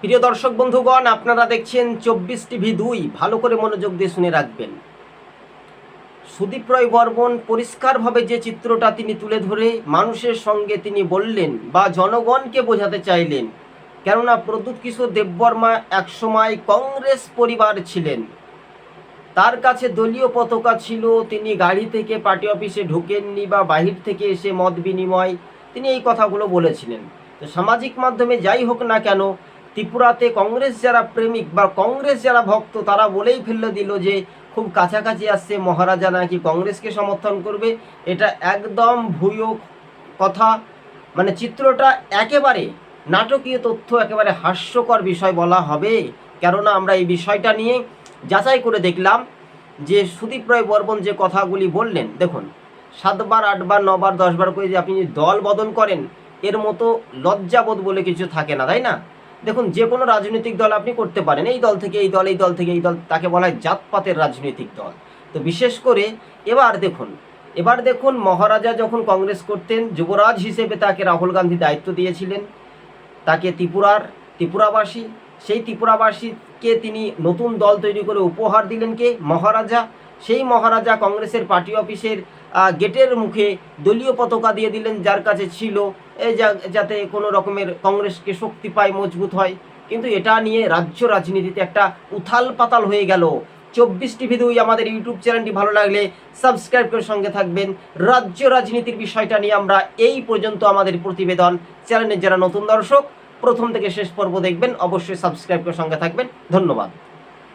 প্রিয় দর্শক বন্ধুগণ, আপনারা দেখছেন চব্বিশ টিভি দুই। ভালো করে মনোযোগ দিয়ে শুনে রাখবেন। সুদীপ রয় বর্মন পরিষ্কারভাবে যে চিত্রটা তিনি তুলে ধরে, মানুষের সঙ্গে তিনি বললেন বা জনগণকে বোঝাতে চাইলেন, কেননা প্রদ্যুৎ কিশোর দেববর্মা একসময় কংগ্রেস পরিবার ছিলেন। তার কাছে দলীয় পতাকা ছিল, তিনি গাড়ি থেকে পার্টি অফিসে ঢুকেননি বা বাহির থেকে এসে মত বিনিময়, তিনি এই কথাগুলো বলেছিলেন। তো সামাজিক মাধ্যমে যাই হোক না কেন ত্রিপুরাতে কংগ্রেস যারা প্রেমিক বা কংগ্রেস যারা ভক্ত, তারা বলেই ফেললে দিল যে খুব কাছাকাছি আসছে মহারাজা নাকি কংগ্রেসকে সমর্থন করবে। এটা একদম ভুয়ো কথা। মানে চিত্রটা একেবারে নাটকীয় তথ্য, একেবারে হাস্যকর বিষয় বলা হবে। কেননা আমরা এই বিষয়টা নিয়ে যাচাই করে দেখলাম যে সুদীপ রায় বর্মন যে কথাগুলি বললেন, দেখুন, সাতবার, আটবার, নবার, দশবার করে যে আপনি দল বদল করেন, এর মতো লজ্জাবোধ বলে কিছু থাকে না, তাই না? দেখুন, যে কোনো রাজনৈতিক দল আপনি করতে পারেন, এই দল থেকে এই দল এই দল থেকে এই দল, তাকে বলা হয় জাতপাতের রাজনৈতিক দল। তো বিশেষ করে এবার দেখুন এবার দেখুন, মহারাজা যখন কংগ্রেস করতেন, যুবরাজ হিসেবে তাকে রাহুল গান্ধী দায়িত্ব দিয়েছিলেন। তাকে ত্রিপুরার, ত্রিপুরাবাসী, সেই ত্রিপুরাবাসীকে তিনি নতুন দল তৈরি করে উপহার দিলেন কে? মহারাজা। সেই মহারাজা কংগ্রেসের পার্টি অফিসের গেটের মুখে দলীয় পতাকা দিয়ে দিলেন, যার কাছে ছিল যাতে কোনো রকমের কংগ্রেসকে শক্তি পায়, মজবুত হয়। কিন্তু এটা নিয়ে রাজ্য রাজনীতিতে একটা উথাল পাতাল হয়ে গেল। চব্বিশ টিভি দুই, আমাদের ইউটিউব চ্যানেলটি ভালো লাগলে সাবস্ক্রাইব করে সঙ্গে থাকবেন। রাজ্য রাজনীতির বিষয়টা নিয়ে আমরা এই পর্যন্ত আমাদের প্রতিবেদন। চ্যানেলের যারা নতুন দর্শক, প্রথম থেকে শেষ পর্ব দেখবেন, অবশ্যই সাবস্ক্রাইব করে সঙ্গে থাকবেন। ধন্যবাদ।